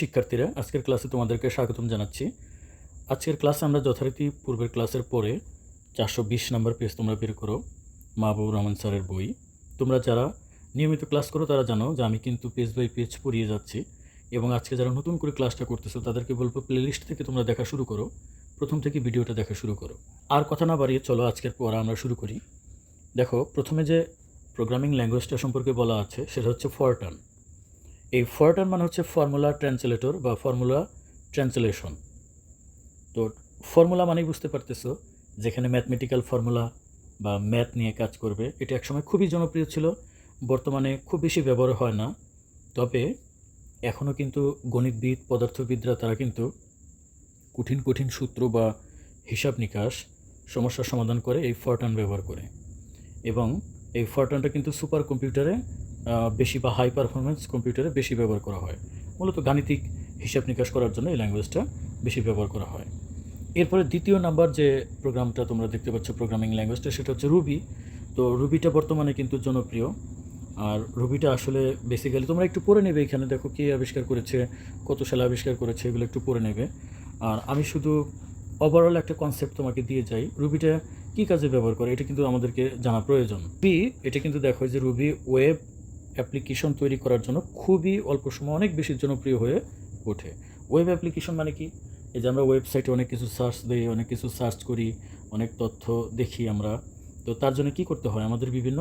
শিক্ষার্থীরা, আজকের ক্লাসে তোমাদেরকে স্বাগতম জানাচ্ছি। আজকের ক্লাসে আমরা যথারীতি পূর্বের ক্লাসের পরে চারশো বিশ নম্বর পেজ তোমরা বের করো, মাহবুবুর রহমান স্যারের বই। তোমরা যারা নিয়মিত ক্লাস করো, তারা জানো যে আমি কিন্তু পেজ বাই পেজ পড়িয়ে যাচ্ছি এবং আজকে যারা নতুন করে ক্লাসটা করতেছো, তাদেরকে বলব প্লেলিস্ট থেকে তোমরা দেখা শুরু করো, প্রথম থেকে ভিডিওটা দেখা শুরু করো। আর কথা না বাড়িয়ে চলো, আজকের পড়া আমরা শুরু করি। দেখো, প্রথমে যে প্রোগ্রামিং ল্যাঙ্গুয়েজটা সম্পর্কে বলা আছে, সেটা হচ্ছে ফরটান এই ফরটান মানে হচ্ছে ফর্মুলা ট্রান্সলেটর বা ফর্মুলা ট্রান্সলেশন তো ফর্মুলা মানেই বুঝতে পারতেছো, যেখানে ম্যাথমেটিক্যাল ফর্মুলা বা ম্যাথ নিয়ে কাজ করবে, এটা একসময় খুবই জনপ্রিয় ছিল, বর্তমানে খুব বেশি ব্যবহার হয় না। তবে এখনও কিন্তু গণিতবিদ, পদার্থবিদরা, তারা কিন্তু কঠিন কঠিন সূত্র বা হিসাব নিকাশ সমস্যার সমাধান করে এই ফরটান ব্যবহার করে। এবং এই ফরটানটা কিন্তু সুপার কম্পিউটারে বেশি বা হাই পারফরমেন্স কম্পিউটারে বেশি ব্যবহার করা হয়। মূলত গাণিতিক হিসাব নিকাশ করার জন্য এই ল্যাঙ্গুয়েজটা বেশি ব্যবহার করা হয়। এরপরে দ্বিতীয় নাম্বার যে প্রোগ্রামটা তোমরা দেখতে পাচ্ছ প্রোগ্রামিং ল্যাঙ্গুয়েজটা সেটা হচ্ছে রুবি তো রুবিটা বর্তমানে কিন্তু জনপ্রিয়। আর রুবিটা আসলে বেসিক্যালি তোমরা একটু পড়ে নেবে এখানে। দেখো কে আবিষ্কার করেছে, কত সালে আবিষ্কার করেছে, এগুলো একটু পড়ে নেবে। আর আমি শুধু ওভারঅল একটা কনসেপ্ট তোমাকে দিয়ে যাই। রুবিটা কী কাজে ব্যবহার করে? এটা কিন্তু আমাদেরকে জানা প্রয়োজন। বি এটা কিন্তু দেখো যে রুবি ওয়েব অ্যাপ্লিকেশন তৈরি করার জন্য খুবই অল্প সময় অনেক বেশি জনপ্রিয় হয়ে ওঠে। ওয়েব অ্যাপ্লিকেশন মানে কি? এই যে আমরা ওয়েবসাইটে অনেক কিছু সার্চ দিই, অনেক কিছু সার্চ করি, অনেক তথ্য দেখি আমরা। তো তার জন্য কি করতে হয়? আমাদের বিভিন্ন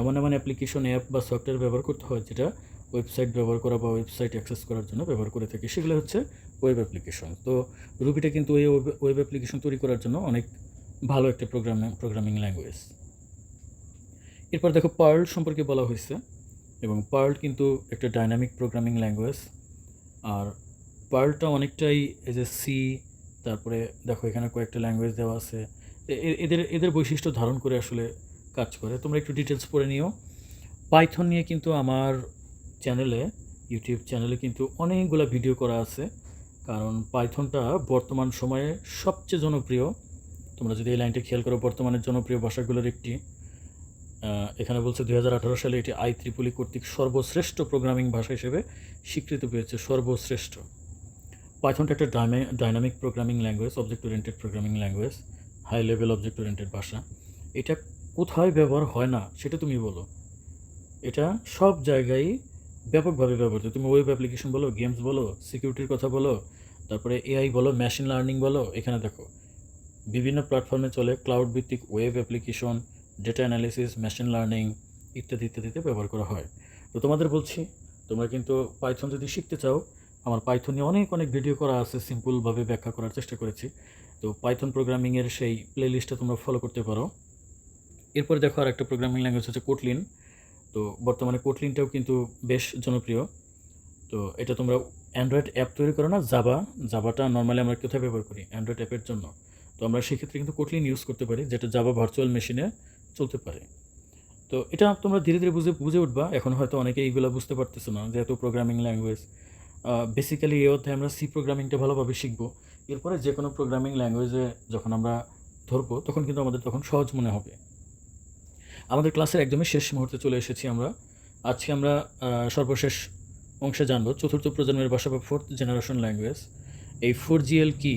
এমন এমন অ্যাপ্লিকেশন অ্যাপ বা সফটওয়্যার ব্যবহার করতে হয় যেটা ওয়েবসাইট ব্যবহার করা বা ওয়েবসাইট অ্যাক্সেস করার জন্য ব্যবহার করে থাকি। সেগুলো হচ্ছে ওয়েব অ্যাপ্লিকেশন তো রুবিটা কিন্তু এই ওয়েব অ্যাপ্লিকেশন তৈরি করার জন্য অনেক ভালো একটা প্রোগ্রামিং প্রোগ্রামিং ল্যাঙ্গুয়েজ এরপর দেখো পার্ল সম্পর্কে বলা হয়েছে। এবং পার্ল কিন্তু একটা ডাইনামিক প্রোগ্রামিং ল্যাঙ্গুয়েজ আর পার্লটা অনেকটাই এই যে সি তারপরে দেখো এখানে কয়েকটা ল্যাঙ্গুয়েজ দেওয়া আছে। এ- এ- এদের এদের বৈশিষ্ট্য ধারণ করে আসলে কাজ করে। তোমরা একটু ডিটেলস পড়ে নিও। পাইথন নিয়ে কিন্তু আমার চ্যানেলে ইউটিউব চ্যানেলে কিন্তু অনেকগুলো ভিডিও করা আছে। কারণ পাইথনটা বর্তমান সময়ে সবচেয়ে জনপ্রিয়। তোমরা যদি এই লাইনটা খেয়াল করো বর্তমানে জনপ্রিয় ভাষাগুলোর একটি। এখানে বলছে দু হাজার আঠারো সালে এটি আই ত্রিপুলি কর্তৃক সর্বশ্রেষ্ঠ প্রোগ্রামিং ভাষা হিসেবে স্বীকৃতি পেয়েছে, সর্বশ্রেষ্ঠ। পাইথনটা একটা dynamic programming language object oriented programming language high level object oriented ভাষা। এটা কোথায় ব্যবহার হয় না, সেটা তুমি বলো। এটা সব জায়গায় ব্যাপকভাবে ব্যবহৃত। তুমি ওয়েব অ্যাপ্লিকেশন বলো গেমস বলো সিকিউরিটির কথা বলো, তারপরে এআই বলো মেশিন লার্নিং বলো, এখানে দেখো। বিভিন্ন প্ল্যাটফর্মে চলে ক্লাউড ভিত্তিক web application data analysis machine learning ইত্যাদি ইত্যাদিতে ব্যবহার করা হয়। তো তোমাদের বলছি, তোমরা কিন্তু পাইথন যদি শিখতে চাও, আমার পাইথন নিয়ে অনেক অনেক ভিডিও করা আছে সিম্পলভাবে ব্যাখ্যা করার চেষ্টা করেছি। তো পাইথন প্রোগ্রামিংয়ের সেই প্লে লিস্টটা তোমরা ফলো করতে পারো। এরপরে দেখো আর একটা প্রোগ্রামিং ল্যাঙ্গুয়েজ হচ্ছে কোটলিন তো বর্তমানে কোটলিনটাও কিন্তু বেশ জনপ্রিয়। তো এটা তোমরা অ্যান্ড্রয়েড অ্যাপ তৈরি করো না জাবা জাবাটা নর্মালি আমরা কোথায় ব্যবহার করি? অ্যান্ড্রয়েড অ্যাপের জন্য। তো আমরা সেক্ষেত্রে কিন্তু কোটলিন ইউজ করতে পারি, যেটা জাবা ভার্চুয়াল মেশিনে চলতে পারে। তো এটা তোমরা ধীরে ধীরে বুঝে বুঝে উঠবা। এখন হয়তো অনেকে এইগুলো বুঝতে পারতেছো না, যেহেতু প্রোগ্রামিং ল্যাঙ্গুয়েজ বেসিক্যালি এই অধ্যায়ে আমরা সি প্রোগ্রামিংটা ভালোভাবে শিখব। এরপরে যে কোনো প্রোগ্রামিং ল্যাঙ্গুয়েজে যখন আমরা ধরবো, তখন কিন্তু আমাদের তখন সহজ মনে হবে। আমাদের ক্লাসের একদমই শেষ মুহূর্তে চলে এসেছি আমরা। আজকে আমরা সর্বশেষ অংশে জানব, চতুর্থ প্রজন্মের ভাষা বা ফোর্থ জেনারেশন ল্যাঙ্গুয়েজ এই ফোর জিএল কি?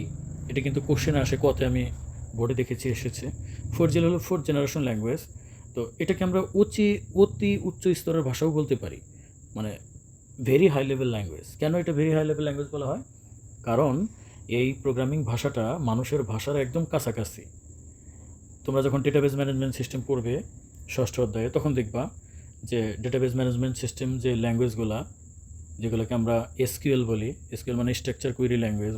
এটা কিন্তু কোশ্চেন আসে কতে আমি বোর্ডে দেখেছি, এসেছে। ফোর জিএল হলো ফোর্থ জেনারেশন ল্যাঙ্গুয়েজ তো এটাকে আমরা অতি অতি উচ্চ স্তরের ভাষাও বলতে পারি। মানে ভেরি হাই লেভেল ল্যাঙ্গুয়েজ কেন এটা ভেরি হাই লেভেল ল্যাঙ্গুয়েজ বলা হয়? কারণ এই প্রোগ্রামিং ভাষাটা মানুষের ভাষার একদম কাছাকাছি। তোমরা যখন ডেটাবেজ ম্যানেজমেন্ট সিস্টেম পড়বে ষষ্ঠ অধ্যায়ে, তখন দেখবা যে ডেটাবেজ ম্যানেজমেন্ট সিস্টেম যে ল্যাঙ্গুয়েজগুলা যেগুলোকে আমরা এসকিউএল বলি এসকিউএল মানে structure query language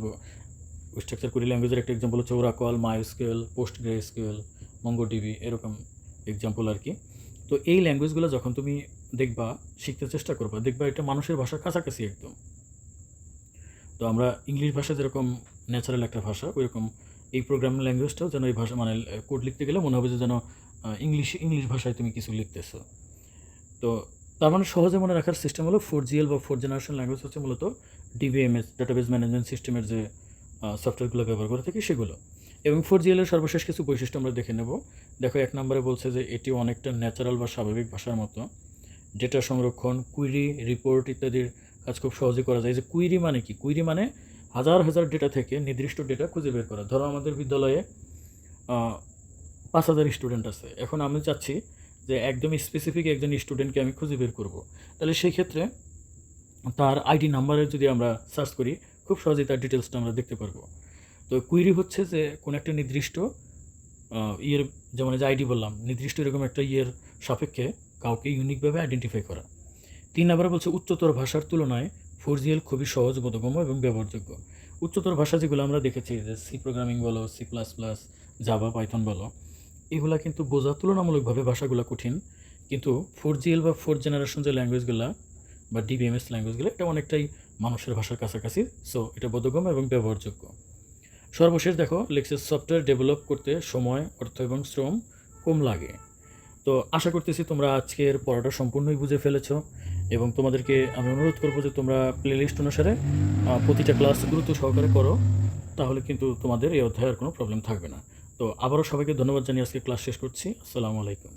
structure query ল্যাঙ্গুয়েজের একটা এক্সাম্পল হচ্ছে Oracle MySQL PostgreSQL MongoDB এরকম এক্সাম্পল আর কি। তো এই ল্যাঙ্গুয়েজগুলো যখন তুমি দেখবা, শিখতে চেষ্টা করবা, দেখবা এটা মানুষের ভাষার কাছাকাছি একদম। তো আমরা ইংলিশ ভাষা যেরকম ন্যাচারাল একটা ভাষা, ওইরকম এই প্রোগ্রাম ল্যাঙ্গুয়েজটাও যেন এই ভাষা মানে কোড লিখতে গেলে মনে হবে যে যেন ইংলিশ ইংলিশ ভাষায় তুমি কিছু লিখতেছো। তো তার মানে সহজে মনে রাখার সিস্টেম হলো ফোর জিএল বা ফোর জেনারেশন ল্যাঙ্গুয়েজ হচ্ছে মূলত ডিবিএমএস ডাটাবেজ ম্যানেজমেন্ট সিস্টেমের যে সফটওয়্যারগুলো ব্যবহার করে থাকি সেগুলো। এবং ফোর জিএলের সর্বশেষ কিছু বৈশিষ্ট্য আমরা দেখে নেব। দেখো, এক নম্বরে বলছে যে এটি অনেকটা ন্যাচারাল বা স্বাভাবিক ভাষার মতো। ডেটা সংরক্ষণ কুইরি রিপোর্ট ইত্যাদির কাজ খুব সহজে করা যায়। যে কুইরি মানে কি? কুইরি মানে হাজার হাজার ডেটা থেকে নির্দিষ্ট ডেটা খুঁজে বের করা। ধরো, আমাদের বিদ্যালয়ে পাঁচ হাজার স্টুডেন্ট আছে। এখন আমি চাচ্ছি যে একদম স্পেসিফিক একজন স্টুডেন্টকে আমি খুঁজে বের করব। তাহলে সেই ক্ষেত্রে তার আইডি নাম্বারে যদি আমরা সার্চ করি খুব সহজেই তার ডিটেলসটা আমরা দেখতে পারব। তো কুইরি হচ্ছে যে, কোনো একটা নির্দিষ্ট ইয়ের যেমন যে আইডি বললাম, নির্দিষ্ট এরকম একটা ইয়ের সাপেক্ষে কাউকে ইউনিকভাবে আইডেন্টিফাই করা। তিন নম্বরে বলছে, উচ্চতর ভাষার তুলনায় ফোরজিএল খুবই সহজ, বোধগম্য এবং ব্যবহারযোগ্য। উচ্চতর ভাষা যেগুলো আমরা দেখেছি, যে সি প্রোগ্রামিং বলো C plus plus Java Python বলো, এগুলা কিন্তু বোঝা তুলনামূলকভাবে ভাষাগুলো কঠিন। কিন্তু ফোর জিএল বা ফোর্থ জেনারেশন যে ল্যাঙ্গুয়েজগুলো বা ডিবিএমএস ল্যাঙ্গুয়েজগুলো এটা অনেকটাই মানুষের ভাষার কাছাকাছি। সো এটা বোধগম্য এবং ব্যবহারযোগ্য। সর্বশেষ দেখো লেক্সেস সফটওয়্যার ডেভেলপ করতে সময়, অর্থ এবং শ্রম কম লাগে। তো আশা করতেছি তোমরা আজকের পড়াটা সম্পূর্ণই বুঝে ফেলেছো এবং তোমাদেরকে আমি অনুরোধ করব যে তোমরা প্লেলিস্ট অনুসারে প্রতিটা ক্লাস গুরুত্ব সহকারে করো, তাহলে কিন্তু তোমাদের এই অধ্যায়ের কোনো প্রবলেম থাকবে না। তো আবারও সবাইকে ধন্যবাদ জানিয়ে আজকে ক্লাস শেষ করছি। আসসালামু আলাইকুম।